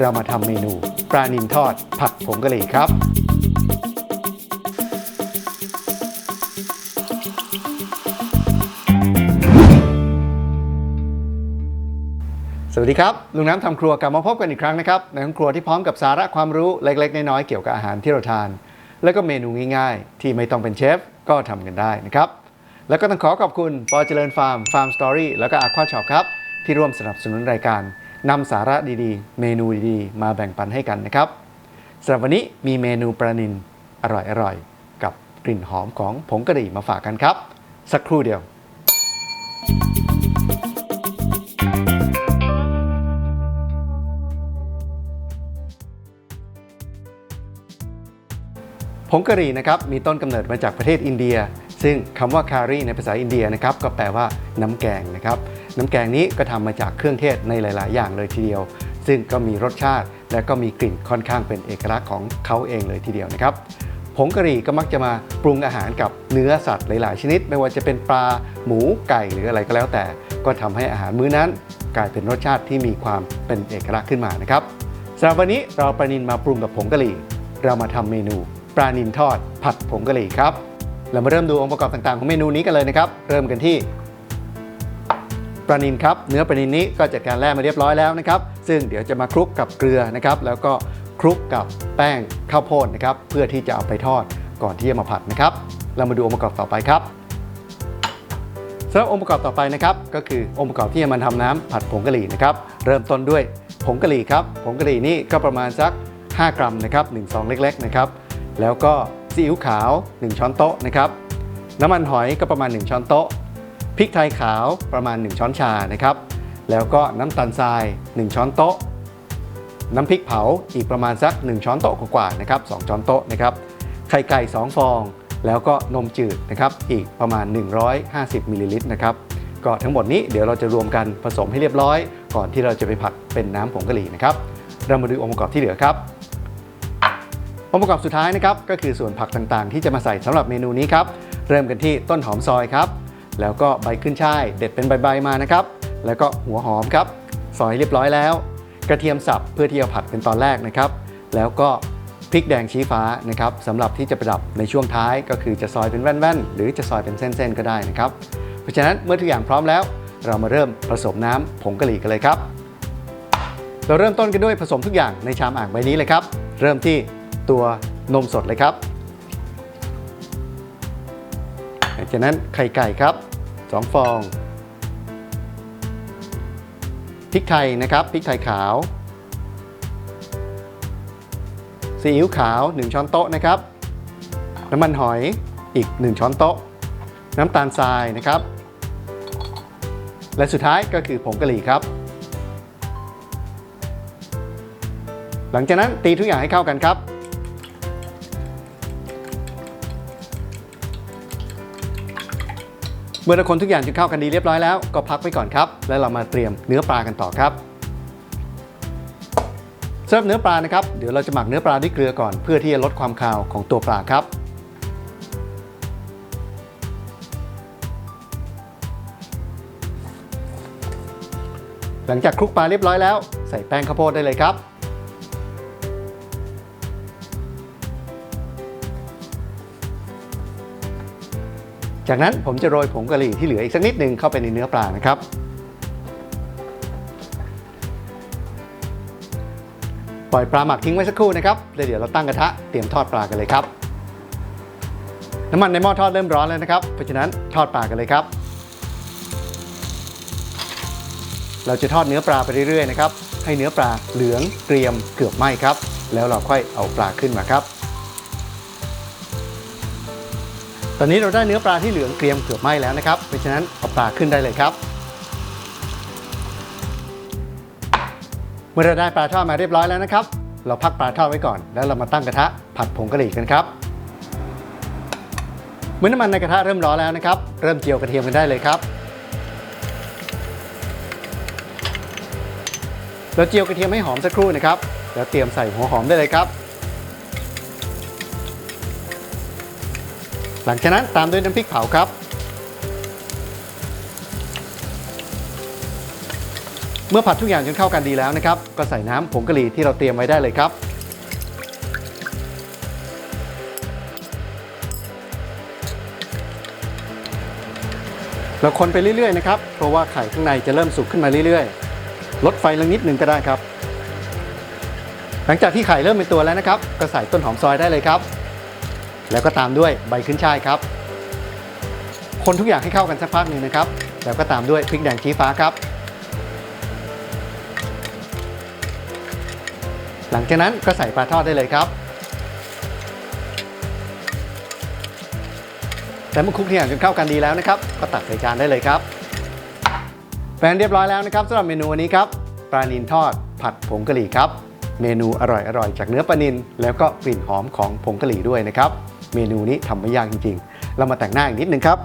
เรามาทำเมนูปลานิลทอดผัดผงกะหรี่ครับ สวัสดีครับ ลุงน้ำทำครัวกลับมาพบกันอีกครั้งนะครับ ในห้องครัวที่พร้อมกับสาระความรู้เล็ก ๆ น้อยๆเกี่ยวกับอาหารที่เราทาน แล้วก็เมนูง่ายๆ ที่ไม่ต้องเป็นเชฟก็ทำกันได้นะครับ แล้วก็ต้องขอขอบคุณปอเจริญฟาร์มฟาร์มสตอรี่แล้วก็อาควาช็อปครับ ที่ร่วมสนับสนุนรายการนำสาระดีๆ เมนูดีๆ มาแบ่งปันให้กันนะครับสำหรับวันนี้มีเมนูปลานิลอร่อยๆ กับกลิ่นหอมของผงกะหรี่มาฝากกันครับ สักครู่เดียว ผงกะหรี่นะครับมีต้นกำเนิดมาจากประเทศอินเดีย ซึ่งคำว่าคารีในภาษาอินเดียนะครับก็แปลว่าน้ำแกงนะครับ น้ำแกงนี้ก็ทำมาจากเครื่องเทศในหลาย ๆ อย่างเลยทีเดียว ซึ่งก็มีรสชาติ และก็มีกลิ่นค่อนข้างเป็นเอกลักษณ์ของเขาเองเลยทีเดียวนะครับผงกะหรี่ก็มักจะมาปรุงอาหารกับเนื้อสัตว์หลาย ๆ ชนิด ไม่ว่าจะเป็นปลาหมูไก่หรืออะไรก็แล้วแต่ ก็ทำให้อาหารมื้อนั้น กลายเป็นรสชาติที่มีความเป็นเอกลักษณ์ขึ้นมานะครับสำหรับวันนี้เราปลานิลมาปรุงกับผงกะหรี่ เรามาทำเมนูปลานิลทอดผัดผงกะหรี่ครับ เรามาเริ่มดูองค์ประกอบต่างๆ ของเมนูนี้กันเลยนะครับ เริ่มกันที่ปลานิลครับ เนื้อปลานิลนี้ก็จัดการแล่มาเรียบร้อยแล้วนะครับ ซึ่งเดี๋ยวจะมาคลุกกับเกลือนะครับ แล้วก็คลุกกับแป้งข้าวโพดนะครับ เพื่อที่จะเอาไปทอดก่อนที่จะมาผัดนะครับ เรามาดูองค์ประกอบต่อไปครับสำหรับองค์ประกอบต่อไปนะครับ ก็คือองค์ประกอบที่จะมาทำน้ำผัดผงกะหรี่นะครับ เริ่มต้นด้วยผงกะหรี่ครับ ผงกะหรี่นี่ก็ประมาณสัก 5 กรัมนะครับ1ซองเล็ก ๆ นะครับ แล้วก็ ซีอิ๊วขาว 1 ช้อนโต๊ะนะครับน้ำมันหอยก็ประมาณ 1 ช้อนโต๊ะพริกไทยขาวประมาณ 1 ช้อนชานะครับ แล้วก็น้ำตาลทราย 1 ช้อนโต๊ะ น้ำพริกเผาอีกประมาณสัก 1 ช้อนโต๊ะกว่าๆนะครับ2ช้อนโต๊ะนะครับไข่ไก่ 2 ฟอง แล้วก็นมจืดนะครับอีกประมาณ 150มิลลิลิตรนะครับก็ทั้งหมดนี้เดี๋ยวเราจะรวมกันผสมให้เรียบร้อย ก่อนที่เราจะไปผัดเป็นน้ำผงกะหรี่นะครับเรามาดูองค์ประกอบที่เหลือครับ องค์ประกอบสุดท้ายนะครับก็คือส่วนผักต่างๆ ที่จะมาใส่สำหรับเมนูนี้ครับเริ่มกันที่ต้นหอมซอยครับ แล้วก็ใบขึ้นช่ายเด็ดเป็นใบๆมานะครับ แล้วก็หัวหอมครับซอยเรียบร้อยแล้ว กระเทียมสับเพื่อที่จะผัดเป็นตอนแรกนะครับ แล้วก็พริกแดงชี้ฟ้านะครับสำหรับที่จะประดับในช่วงท้ายก็คือจะซอยเป็นแว่นๆ หรือจะซอยเป็นเส้นๆก็ได้นะครับ เพราะฉะนั้นเมื่อทุกอย่างพร้อมแล้ว เรามาเริ่มผสมน้ำผงกะหรี่กันเลยครับ เราเริ่มต้นกันด้วยผสมทุกอย่างในชามอ่างใบนี้เลยครับ เริ่มที่ ตัวนมสดเลยครับจากนั้นไข่ไก่ครับ 2 ฟอง พริกไทยนะครับพริกไทยขาวซีอิ๊วขาว 1 ช้อนโต๊ะนะครับ น้ำมันหอยอีก 1 ช้อนโต๊ะ น้ำตาลทรายนะครับ และสุดท้ายก็คือผงกะหรี่ครับ หลังจากนั้นตีทุกอย่างให้เข้ากันครับ เมื่อเราคนทุกอย่างจนเข้ากันดีเรียบร้อยแล้วก็พักไว้ก่อนครับ แล้วเรามาเตรียมเนื้อปลากันต่อครับสำหรับเนื้อปลานะครับเดี๋ยวเราจะหมักเนื้อปลาด้วยเกลือก่อนเพื่อที่จะลดความคาวของตัวปลาครับหลังจากคลุกปลาเรียบร้อยแล้ว ใส่แป้งข้าวโพดได้เลยครับ จากนั้นผมจะโรยผงกะหรี่ที่เหลืออีกสักนิดหนึ่งเข้าไปในเนื้อปลานะครับ ปล่อยปลาหมักทิ้งไว้สักครู่นะครับแล้วเดี๋ยวเราตั้งกระทะเตรียมทอดปลากันเลยครับน้ำมันในหม้อทอดเริ่มร้อนแล้วนะครับ เพราะฉะนั้นทอดปลากันเลยครับ เราจะทอดเนื้อปลาไปเรื่อยๆนะครับ ให้เนื้อปลาเหลืองเกรียมเกือบไหม้ครับ แล้วเราค่อยเอาปลาขึ้นมาครับ ตอนนี้เราได้เนื้อปลาที่เหลืองเกรียมเกือบไหม้แล้วนะครับ เพราะฉะนั้นเอาปลาขึ้นได้เลยครับ เมื่อเราได้ปลาทอดมาเรียบร้อยแล้วนะครับ เราพักปลาทอดไว้ก่อน แล้วเรามาตั้งกระทะผัดผงกะหรี่กันครับ เมื่อน้ำมันในกระทะเริ่มร้อนแล้วนะครับ เริ่มเจียวกระเทียมกันได้เลยครับ เราเจียวกระเทียมให้หอมสักครู่นะครับ แล้วเตรียมใส่หัวหอมได้เลยครับ หลังจากนั้นตามด้วยน้ำพริกเผาครับ เมื่อผัดทุกอย่างจนเข้ากันดีแล้วนะครับ ก็ใส่น้ำผงกะหรี่ที่เราเตรียมไว้ได้เลยครับเราคนไปเรื่อยๆนะครับ เพราะว่าไข่ข้างในจะเริ่มสุกขึ้นมาเรื่อยๆ ลดไฟลงนิดหนึ่งก็ได้ครับ หลังจากที่ไข่เริ่มเป็นตัวแล้วนะครับ ก็ใส่ต้นหอมซอยได้เลยครับ แล้วก็ตามด้วยใบขึ้นช่ายครับ คนทุกอย่างให้เข้ากันสักพักหนึ่งนะครับ แล้วก็ตามด้วยพริกแดงชี้ฟ้าครับ หลังจากนั้นก็ใส่ปลาทอดได้เลยครับ แต่เมื่อคลุกทุกอย่างจนเข้ากันดีแล้วนะครับ ก็ตักใส่จานได้เลยครับแฟนเรียบร้อยแล้วนะครับสำหรับเมนูวันนี้ครับปลานินทอดผัดผงกะหรี่ครับ เมนูอร่อยๆ จากเนื้อปลานินแล้วก็กลิ่นหอมของผงกะหรี่ด้วยนะครับ เมนูนี้ทำไม่ยากจริงๆ เรามาแต่งหน้าอีกนิดนึงครับ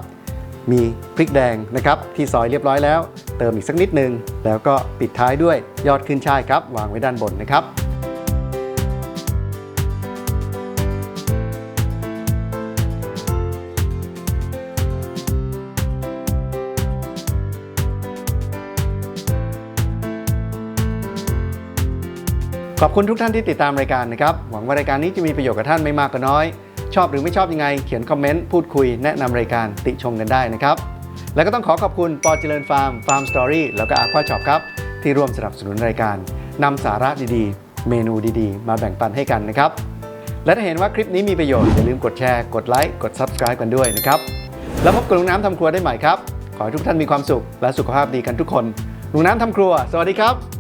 มีพริกแดงนะครับที่ซอยเรียบร้อยแล้ว เติมอีกสักนิดนึง แล้วก็ปิดท้ายด้วยยอดขึ้นช่ายครับ วางไว้ด้านบนนะครับขอบคุณทุกท่านที่ติดตามรายการนะครับ หวังว่ารายการนี้จะมีประโยชน์กับท่านไม่มากก็น้อย ชอบหรือไม่ชอบยังไง เขียนคอมเมนต์พูดคุยแนะนำรายการติชมกันได้นะครับ แล้วก็ต้องขอขอบคุณปอเจริญฟาร์มฟาร์มสตอรี่แล้วก็อาควาช็อปครับ ที่ร่วมสนับสนุนรายการนำสาระดีๆ เมนูดีๆ มาแบ่งปันให้กันนะครับ และถ้าเห็นว่าคลิปนี้มีประโยชน์อย่าลืมกดแชร์กดไลค์กด Subscribe กันด้วยนะครับแล้วพบกับลุงน้ำทำครัวได้ใหม่ครับขอให้ทุกท่านมีความสุขและสุขภาพดีกันทุกคนลุงน้ำทำครัว สวัสดีครับ